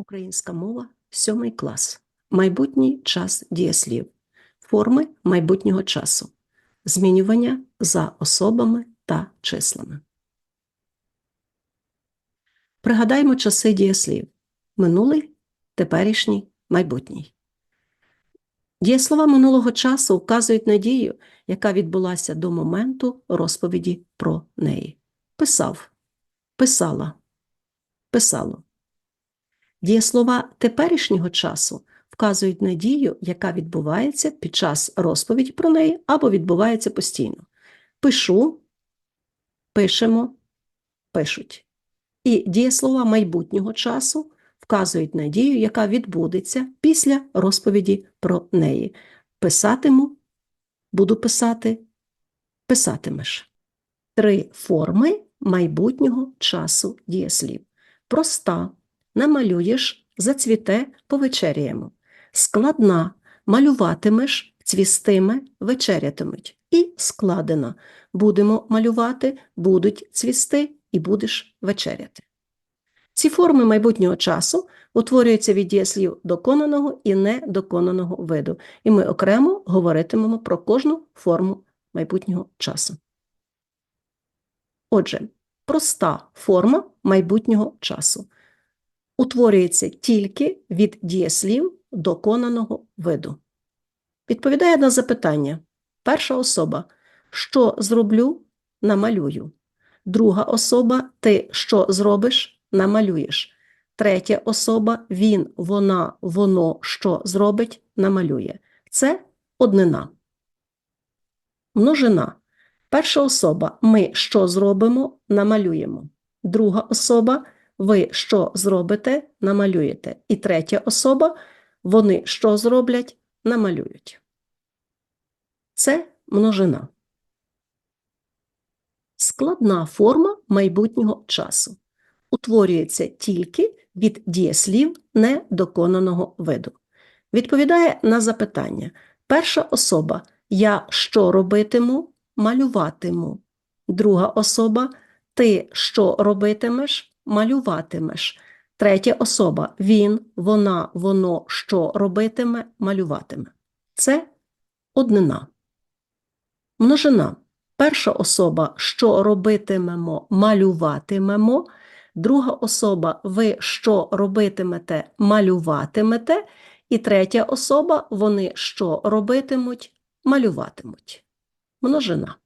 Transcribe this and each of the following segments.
Українська мова, сьомий клас. Майбутній час дієслів. Форми майбутнього часу. Змінювання за особами та числами. Пригадаймо часи дієслів. Минулий, теперішній, майбутній. Дієслова минулого часу вказують на дію, яка відбулася до моменту розповіді про неї. Писав, писала, писало. Дієслова теперішнього часу вказують на дію, яка відбувається під час розповіді про неї або відбувається постійно. Пишу, пишемо, пишуть. І дієслова майбутнього часу вказують на дію, яка відбудеться після розповіді про неї. Писатиму, буду писати, писатимеш. Три форми майбутнього часу дієслів. Проста намалюєш, зацвіте, повечеряємо. Складна малюватимеш, цвістиме, вечерятимуть. І складена будемо малювати, будуть цвісти і будеш вечеряти. Ці форми майбутнього часу утворюються від дієслів доконаного і недоконаного виду, і ми окремо говоритимемо про кожну форму майбутнього часу. Отже, проста форма майбутнього часу утворюється тільки від дієслів доконаного виду. Відповідає на запитання. Перша особа що зроблю, намалюю. Друга особа ти що зробиш, намалюєш. Третя особа він, вона, воно що зробить, намалює. Це однина. Множина. Перша особа ми що зробимо, намалюємо. Друга особа ви що зробите, намалюєте. І третя особа вони що зроблять, намалюють. Це множина. Складна форма майбутнього часу утворюється тільки від дієслів недоконаного виду. Відповідає на запитання. Перша особа я що робитиму, малюватиму. Друга особа ти що робитимеш, малюватимеш. Третя особа він, вона, воно що робитиме, малюватиме. Це однина. Множина. Перша особа що робитимемо, малюватимемо. Друга особа ви що робитимете, малюватимете. І третя особа вони що робитимуть, малюватимуть. Множина.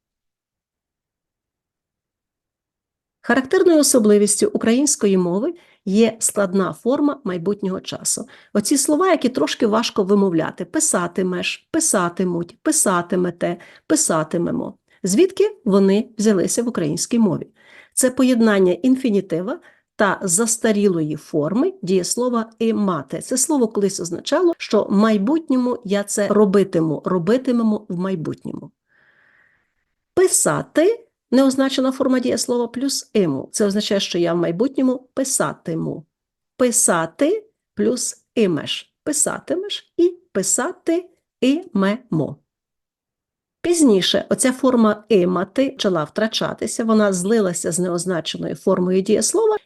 Характерною особливістю української мови є складна форма майбутнього часу. Оці слова, які трошки важко вимовляти: писатимеш, писатимуть, писатимете, писатимемо. Звідки вони взялися в українській мові? Це поєднання інфінітива та застарілої форми дієслова і мати. Це слово колись означало, що в майбутньому я це робитиму, робитимемо в майбутньому. Писати неозначена форма дієслова плюс иму. Це означає, що я в майбутньому писатиму. Писати плюс імеш. Писатимеш і писати імемо. Пізніше оця форма имати почала втрачатися, вона злилася з неозначеною формою дієслова,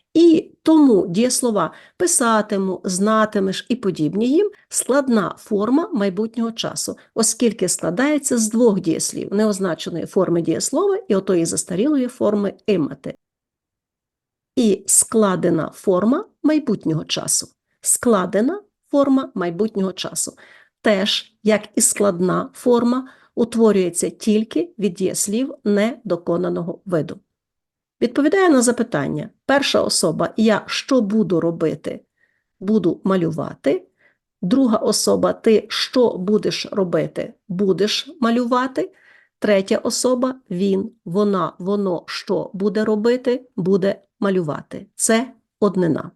тому дієслова писатиму, знатимеш і подібні їм складна форма майбутнього часу, оскільки складається з двох дієслів неозначеної форми дієслова і отої застарілої форми имати. І складена форма майбутнього часу. Складена форма майбутнього часу. Теж, як і складна форма, утворюється тільки від дієслів недоконаного виду. Відповідає на запитання: перша особа я що буду робити? Буду малювати. Друга особа ти що будеш робити? Будеш малювати. Третя особа він, вона, воно що буде робити, буде малювати. Це однина.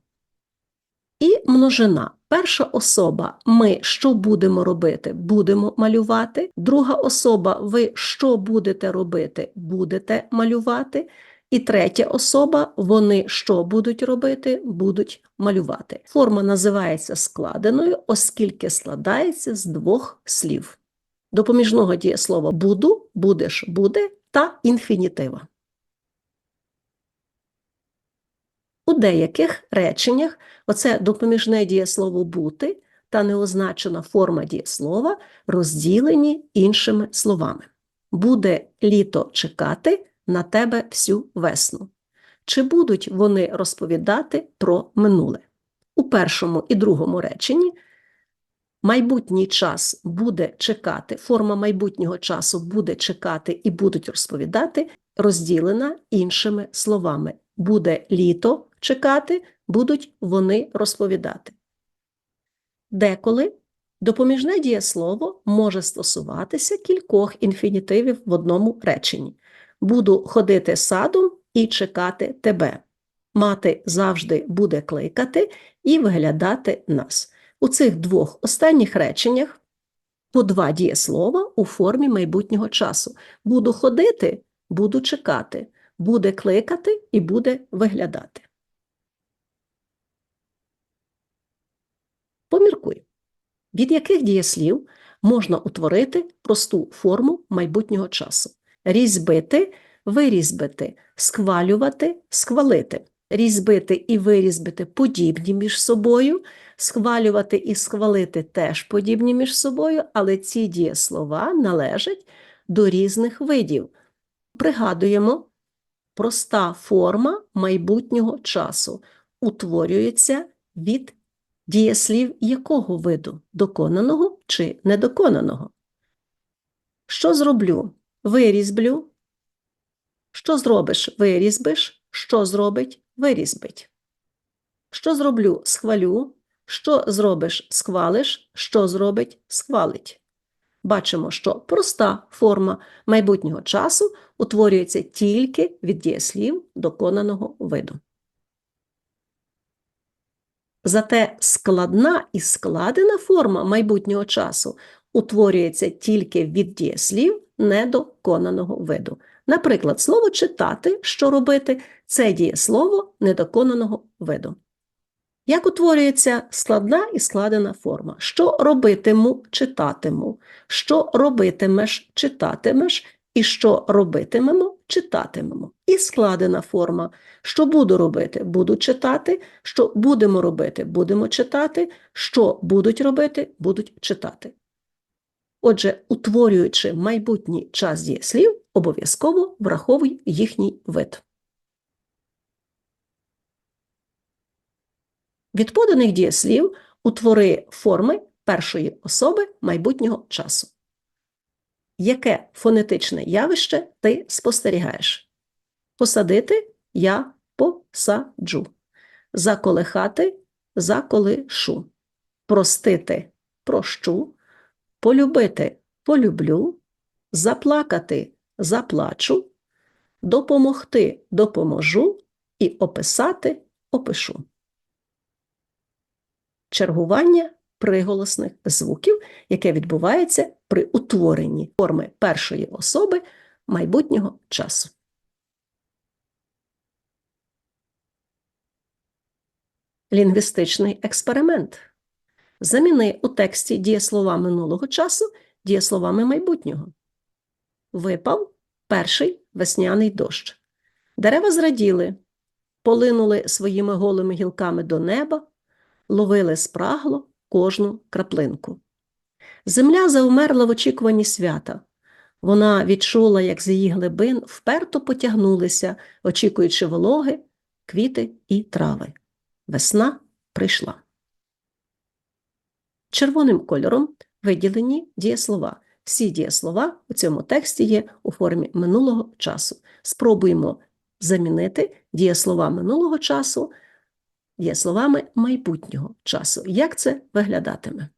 І множина. Перша особа ми що будемо робити? Будемо малювати. Друга особа ви що будете робити? Будете малювати. І третя особа вони що будуть робити? Будуть малювати. Форма називається складеною, оскільки складається з двох слів. Допоміжного дієслова буду, будеш, буде та інфінітива. У деяких реченнях оце допоміжне дієслово бути та неозначена форма дієслова розділені іншими словами. Буде літо чекати на тебе всю весну. Чи будуть вони розповідати про минуле? У першому і другому реченні майбутній час буде чекати, форма майбутнього часу буде чекати і будуть розповідати, розділена іншими словами. Буде літо чекати, будуть вони розповідати. Деколи допоміжне дієслово може стосуватися кількох інфінітивів в одному реченні. Буду ходити садом і чекати тебе. Мати завжди буде кликати і виглядати нас. У цих двох останніх реченнях по два дієслова у формі майбутнього часу. Буду ходити, буду чекати, буде кликати і буде виглядати. Поміркуй, від яких дієслів можна утворити просту форму майбутнього часу. Різьбити, вирізбити, схвалювати, схвалити. Різьбити і вирізбити подібні між собою, схвалювати і схвалити теж подібні між собою, але ці дієслова належать до різних видів. Пригадуємо, проста форма майбутнього часу утворюється від дієслів якого виду доконаного чи недоконаного. Що зроблю? Вирізблю. Що зробиш? Вирізбиш. Що зробить? Вирізбить. Що зроблю? Схвалю. Що зробиш? Схвалиш. Що зробить? Схвалить. Бачимо, що проста форма майбутнього часу утворюється тільки від дієслів доконаного виду. Зате складна і складена форма майбутнього часу утворюється тільки від дієслів недоконаного виду. Наприклад, слово читати, що робити це дієслово недоконаного виду. Як утворюється складна і складена форма? Що робитиму, читатиму, що робитимеш, читатимеш, і що робитимемо, читатимемо. І складена форма. Що буду робити, буду читати, що будемо робити, будемо читати, що будуть робити, будуть читати. Отже, утворюючи майбутній час дієслів, обов'язково враховуй їхній вид. Від поданих дієслів утвори форми першої особи майбутнього часу. Яке фонетичне явище ти спостерігаєш? Посадити я посаджу. Заколихати заколишу. Простити прощу. Полюбити полюблю. Заплакати заплачу. Допомогти допоможу і описати опишу. Чергування приголосних звуків, яке відбувається при утворенні форми першої особи майбутнього часу. Лінгвістичний експеримент. Заміни у тексті дієслова минулого часу дієсловами майбутнього. Випав перший весняний дощ. Дерева зраділи, полинули своїми голими гілками до неба, ловили спрагло кожну краплинку. Земля завмерла в очікуванні свята. Вона відчула, як з її глибин вперто потягнулися, очікуючи вологи, квіти і трави. Весна прийшла. Червоним кольором виділені дієслова. Всі дієслова у цьому тексті є у формі минулого часу. Спробуємо замінити дієслова минулого часу дієсловами майбутнього часу. Як це виглядатиме?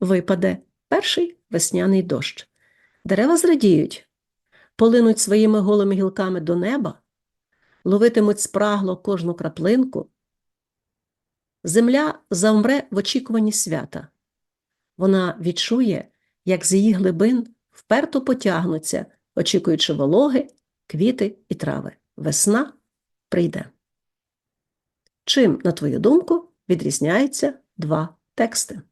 Випаде перший весняний дощ. Дерева зрадіють, полинуть своїми голими гілками до неба, ловитимуть спрагло кожну краплинку. Земля завмре в очікуванні свята. Вона відчує, як з її глибин вперто потягнуться, очікуючи вологи, квіти і трави. Весна прийде. Чим, на твою думку, відрізняються два тексти?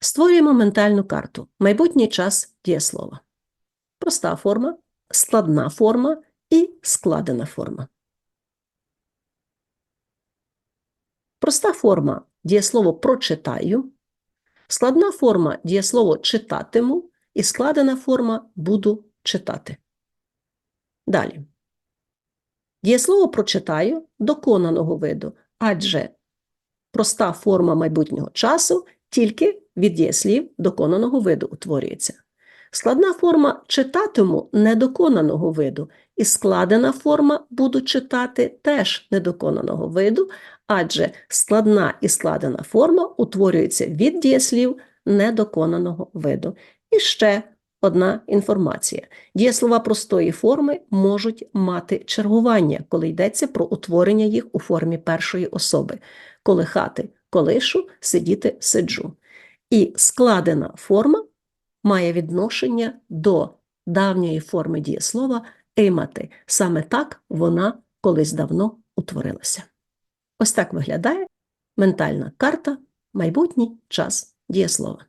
Створюємо ментальну карту. Майбутній час дієслова. проста форма, складна форма і складена форма. Проста форма дієслово прочитаю, складна форма дієслово читатиму і складена форма буду читати. Далі. Дієслово прочитаю доконаного виду, адже проста форма майбутнього часу тільки від дієслів доконаного виду утворюється. Складна форма читатиму недоконаного виду, і складена форма буду читати теж недоконаного виду, адже складна і складена форма утворюються від дієслів недоконаного виду. І ще одна інформація. Дієслова простої форми можуть мати чергування, коли йдеться про утворення їх у формі першої особи. Колихати колишу, сидіти сиджу. І складена форма має відношення до давньої форми дієслова еймати. Саме так вона колись давно утворилася. Ось так виглядає ментальна карта майбутній час дієслова.